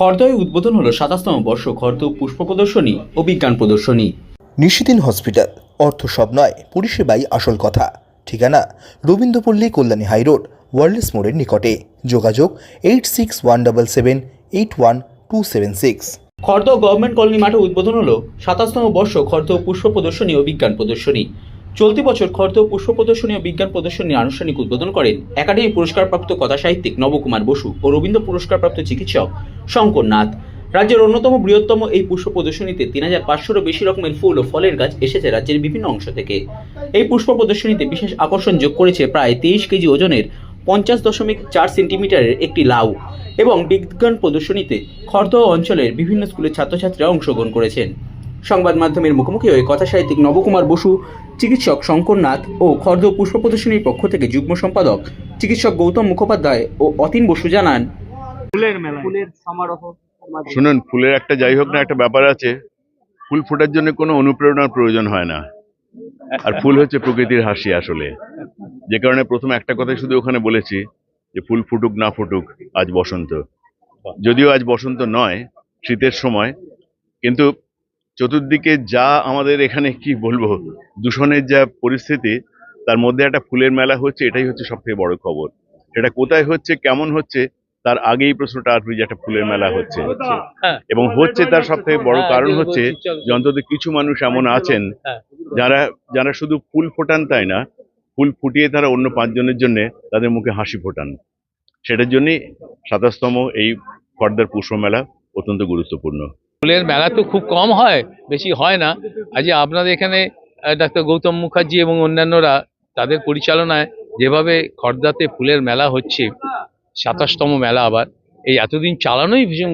খর্দয় উদ্বোধন হলো সাতাশতম বর্ষ খর্দ পুষ্প প্রদর্শনী ও বিজ্ঞান প্রদর্শনী। নিশিদিন হসপিটাল অর্থ সব নয় পরিষেবাই আসল কথা। ঠিকানা রবীন্দ্রপল্লী কল্যাণী হাইরোড ওয়ার্ল্ডস মোড়ের নিকটে। যোগাযোগ eight six one double seven eight one two seven six. Khardah government colony মাঠে উদ্বোধন হলো সাতাশতম বর্ষ খর্দ পুষ্প প্রদর্শনী ও বিজ্ঞান প্রদর্শনী। চলতি বছর খর্দ পুষ্প প্রদর্শনী ও বিজ্ঞান প্রদর্শনী আনুষ্ঠানিক উদ্বোধন করেন একাডেমি পুরস্কারপ্রাপ্ত কথা সাহিত্যিক নবকুমার বসু ও রবীন্দ্র পুরস্কারপ্রাপ্ত চিকিৎসক শঙ্কর নাথ। রাজ্যের অন্যতম বৃহত্তম এই পুষ্প প্রদর্শনীতে তিন হাজার পাঁচশোরও বেশি রকমের ফুল ও ফলের গাছ এসেছে রাজ্যের বিভিন্ন অংশ থেকে। এই পুষ্প প্রদর্শনীতে বিশেষ আকর্ষণ যোগ করেছে প্রায় তেইশ কেজি ওজনের পঞ্চাশ দশমিক চার সেন্টিমিটারের একটি লাউ এবং বিজ্ঞান প্রদর্শনীতে খর্দহ অঞ্চলের বিভিন্ন স্কুলের ছাত্রছাত্রীরা অংশগ্রহণ করেছেন। সংবাদ মাধ্যমের মুখোমুখি হয়ে কথা সাহিত্যিক নবকুমার বসু চিকিৎসক শঙ্কর নাথ ও খর্দ পুষ্প প্রদর্শনীর পক্ষ থেকে যুগ্ম সম্পাদক চিকিৎসক গৌতম মুখোপাধ্যায় ও অতীন বসু জানান। ফুলের মেলা ফুলের সমারোহ শুনুন ফুলের একটা যাই হোক না একটা ব্যাপার আছে। ফুল ফোটার জন্য কোনো অনুপ্রেরণার প্রয়োজন হয় না। আর ফুল হচ্ছে প্রকৃতির হাসি আসলে। যে কারণে প্রথম একটা কথাই শুধু ওখানে বলেছি যে ফুল ফুটুক না ফুটুক আজ বসন্ত। যদিও আজ বসন্ত নয় শীতের সময় কিন্তু চতুর্দিকে যা আমাদের এখানে কি বলব দূষণের যা পরিস্থিতি তার মধ্যে একটা ফুলের মেলা হচ্ছে এটাই হচ্ছে সব থেকে বড় খবর। এটা কোথায় হচ্ছে কেমন হচ্ছে তার আগেই প্রশ্নটা আসবে যে একটা ফুলের মেলা হচ্ছে। হ্যাঁ। এবং হচ্ছে তার সব থেকে বড় হ্যাঁ, কারণ হচ্ছে বলছি, যে অন্তত কিছু মানুষ এমন আছেন হ্যাঁ। যারা যারা শুধু ফুল ফোটান তাই না ফুল ফুটিয়ে তারা অন্য পাঁচজনের জন্য তাদের মুখে হাসি ফোটান। সেটার জন্যই সাতাশতম এই ফর্দার পুষ্প মেলা অত্যন্ত গুরুত্বপূর্ণ। ফুলের মেলা তো খুব কম হয় বেশি হয় না। আজ আপনাদের এখানে আহ, ডাক্তার গৌতম মুখার্জি এবং অন্যান্যরা তাদের পরিচালনায় যেভাবে খর্দাতে ফুলের মেলা হচ্ছে সাতাশতম মেলা আবার এই এতদিন চালানোই ভীষণ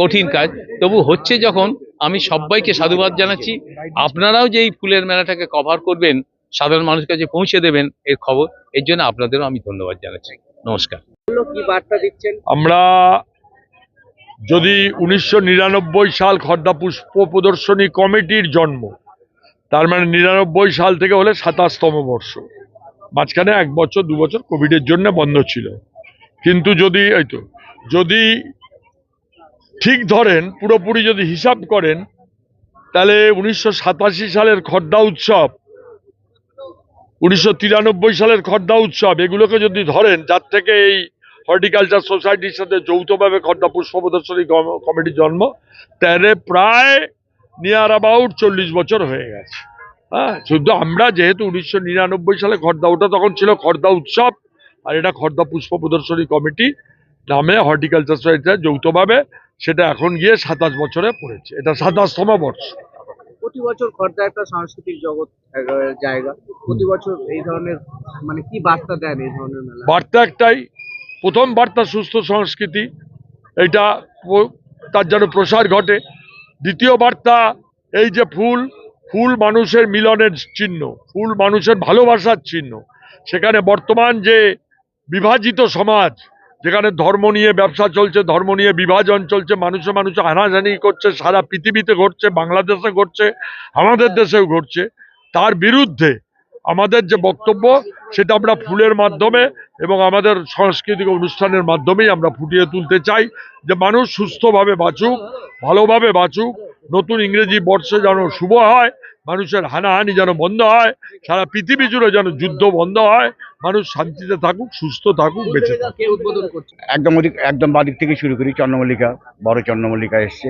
কঠিন কাজ। তবু হচ্ছে যখন আমি সবাইকে সাধুবাদ জানাচ্ছি। আপনারাও যে এই ফুলের মেলাটাকে কভার করবেন সাধারণ মানুষের কাছে পৌঁছে দেবেন এর খবর এর জন্য আপনাদেরও আমি ধন্যবাদ জানাচ্ছি। নমস্কার। কি বার্তা দিচ্ছেন? আমরা যদি উনিশশো নিরানব্বই সাল খর্দা পুষ্প প্রদর্শনী কমিটির জন্ম, তার মানে নিরানব্বই সাল থেকে হলে সাতাশতম বর্ষ। মাঝখানে এক বছর, দু বছর কোভিডের জন্য বন্ধ ছিল। কিন্তু যদি, এই তো, যদি ঠিক ধরেন, পুরোপুরি যদি হিসাব করেন, তাহলে উনিশশো সাতাশি সালের খর্দা উৎসব, উনিশশো তিরানব্বই সালের খর্দা উৎসব, এগুলোকে যদি ধরেন, যার থেকে এই হর্টিকালচার সোসাইটির সাথে যৌথভাবে খর্দা পুষ্প প্রদর্শনী কম- কমিটির জন্ম। তাহলে প্রায় নিয়ার অ্যাবাউট চল্লিশ বছর হয়ে গেছে। হ্যাঁ শুধু আমরা যেহেতু উনিশশো নিরানব্বই সালে খর্দা ওটা তখন ছিল খর্দা উৎসব আর এটা খর্দা পুষ্প প্রদর্শনী কমিটি নামে হর্টিকালচার সোসাইটি যৌথভাবে সেটা এখন গিয়ে সাতাশ বছরে পড়েছে। এটা সাতাশতম বর্ষ। প্রতি বছর খর্দা একটা সাংস্কৃতিক জগৎ জায়গা। প্রতি বছর এই ধরনের মানে কি বার্তা দেন এই ধরনের মেলা? বার্তা একটাই প্রথম বার্তা সুস্থ সংস্কৃতি এটা তার যেন প্রসার ঘটে। দ্বিতীয় বার্তা, এই যে ফুল ফুল মানুষের মিলনের চিহ্ন, ফুল মানুষের ভালোবাসার চিহ্ন। সেখানে বর্তমান যে বিভাজিত সমাজ, যেখানে ধর্ম নিয়ে ব্যবসা চলছে, ধর্ম নিয়ে বিভাজন চলছে, মানুষে মানুষে হানাহানি করছে, সারা পৃথিবীতে ঘটছে, বাংলাদেশে ঘটছে, আমাদের দেশেও ঘটছে, তার বিরুদ্ধে আমাদের যে বক্তব্য সেটা আমরা ফুলের মাধ্যমে এবং আমাদের সাংস্কৃতিক অনুষ্ঠানের মাধ্যমেই আমরা ফুটিয়ে তুলতে চাই যে মানুষ সুস্থভাবে বাঁচুক ভালোভাবে বাঁচুক নতুন ইংরেজি বর্ষে যেন শুভ হয় মানুষের হানাহানি যেন বন্ধ হয় সারা পৃথিবী জুড়ে যেন যুদ্ধ বন্ধ হয় মানুষ শান্তিতে থাকুক সুস্থ থাকুক বেঁচে থাকুক। কে একদম ওদিক একদম বাদিক থেকে শুরু করি চন্দ্রমল্লিকা বড় চন্দ্রমল্লিকা এসছে।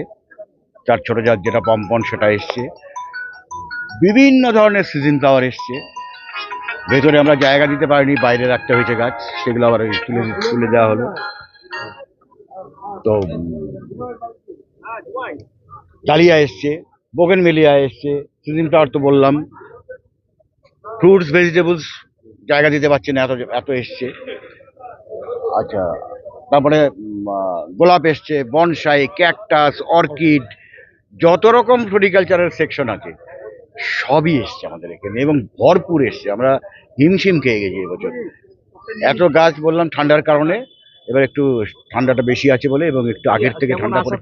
চার ছোট যার যেটা পম্পন সেটা এসছে। বিভিন্ন ধরনের সিজন ফ্লাওয়ার এসছে। ভেতরে আমরা জায়গা দিতে পারিনি, বাইরে রাখতে হয়েছে গাছ, সেগুলো আবার তুলে তুলে দেওয়া হলো। তো ডালিয়া এসছে বোগেন মেলিয়া এসছে সিজন ফ্লাওয়ার তো বললাম। ফ্রুটস, ভেজিটেবলস জায়গা দিতে পারছে না, এত এত এসছে। আচ্ছা তারপরে গোলাপ এসছে, বনসাই, ক্যাকটাস, অর্কিড, যত রকম ফ্লোরিকালচারের সেকশন আছে। সবই এসছে আমাদের এখানে এবং ভরপুর এসছে। আমরা হিমশিম খেয়ে গেছি এবছর। এত গাছ বললাম ঠান্ডার কারণে, এবার একটু ঠান্ডাটা বেশি আছে বলে এবং একটু আগের থেকে ঠান্ডা বা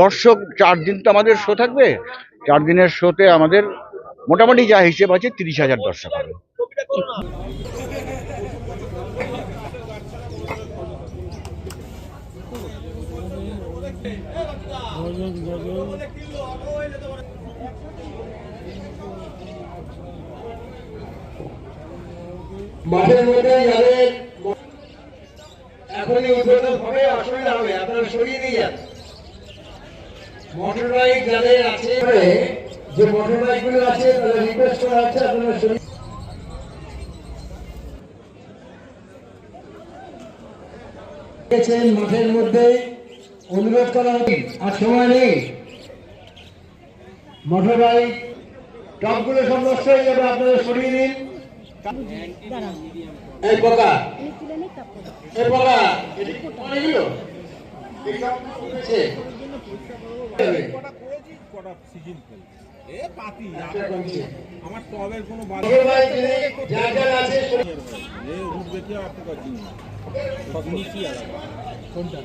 দর্শক, চার দিন তো আমাদের শো থাকবে। চার দিনের শোতে আমাদের মোটামুটি যা হিসেব আছে তিরিশ হাজার দর্শক হবে। মাঠের মধ্যে যাদের এখনই উদ্বোধন হবে অসুবিধা হবে আপনারা সরিয়ে দিয়ে যান। যাদের আছে, যে মোটরগুলো আছে, তাদের রিকোয়েস্ট করা হচ্ছে আপনারা সরিয়ে মাঠের মধ্যে। অনুরোধ করা হচ্ছে, আর সময় নেই। মোটর বাইক টপগুলো সব নষ্ট হয়ে যাবে আপনারা সরিয়ে দিন। এই পোকা। এই পোকা। এটি আমার টবের কোনো উঠবে কি আপনি করছেন নিচি আলাদা কোনটা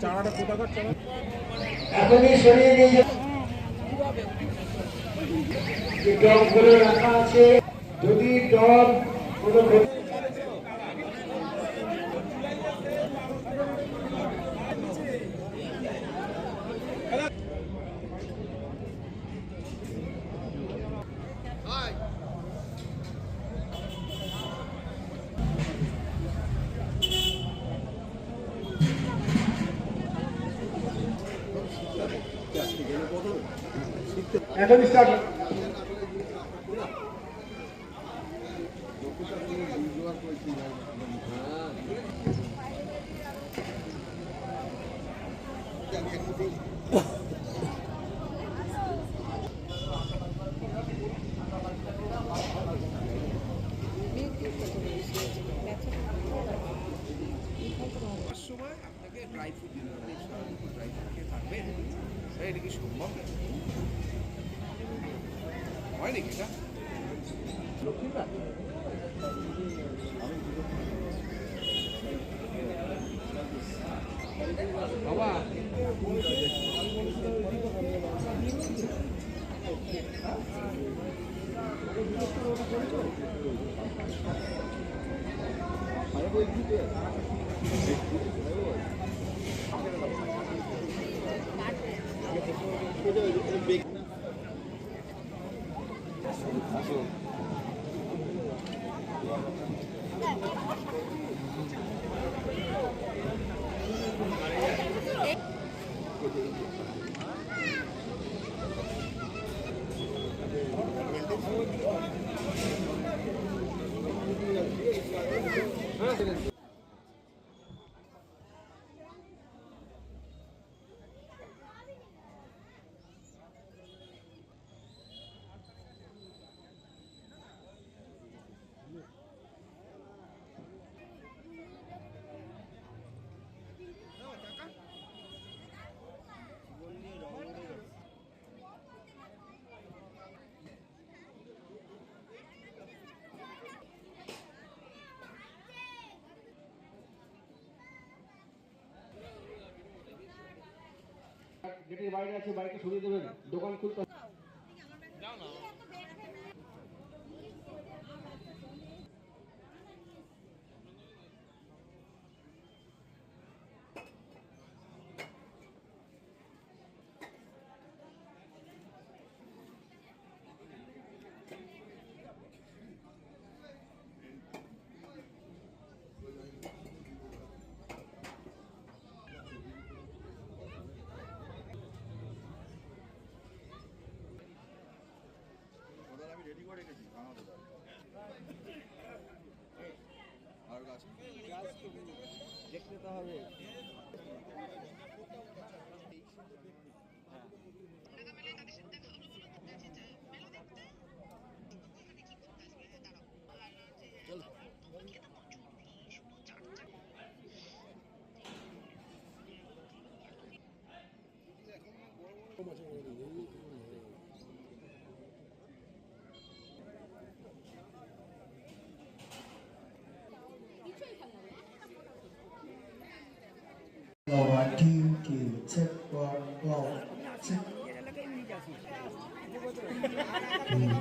চারাটা কোথাকার চারা এখনই সরিয়ে দিয়ে যে রাখা আছে যদি টপ কোনো এখন স্টার্ট আপনাকে ড্রাই ফ্রুট ড্রাই ফ্রুট থাকবেন। এটা কি সম্ভব? হয় নাকি এটা? বাবা। গেটের বাইরে আছে বাইকটা সরিয়ে দেবেন। দোকান খুলতে দেখতে তো হবে।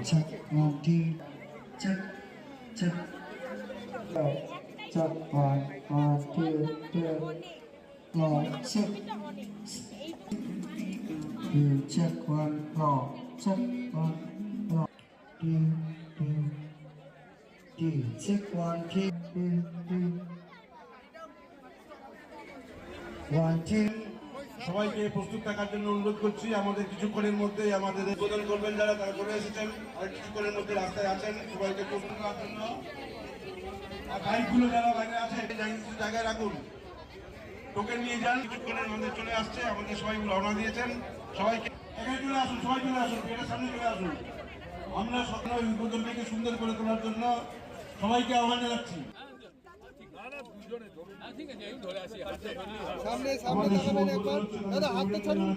chặt ngon đi chắc chặt chắc hoàn hoàn tư tư ngõ chặt điều chặt hoàn ngõ chặt hoàn ngõ đi đi điều chặt hoàn thi đi điều hoàn thi সবাইকে প্রস্তুত থাকার জন্য অনুরোধ করছি, আমাদের কিছুক্ষণের মধ্যে আমাদের উদ্বোধন করবেন যারা, তারা করে এসেছেন আর কিছুক্ষণের মধ্যে রাস্তায় আছেন, সবাইকে প্রস্তুত করার জন্য। আর বাইকগুলো যারা বাইরে আছে জায়গায় রাখুন। টোকেন নিয়ে যান, কিছুক্ষণের মধ্যে চলে আসছে, আমাদের সবাই রওনা দিয়েছেন। সবাইকে এখানে চলে আসুন, সবাই চলে আসুন, গেটের সামনে চলে আসুন। আমরা সকালে উদ্বোধনটাকে সুন্দর করে তোলার জন্য সবাইকে আহ্বান জানাচ্ছি।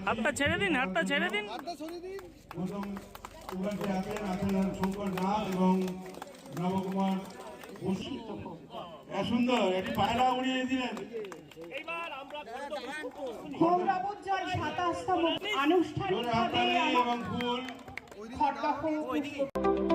হাতটা ছেড়ে দিন হাতটা ছেড়ে দিন। এবং নবকুমার সুন্দর একটি পায়রা উড়িয়ে দিলেন। হাততালি এবং ফুল।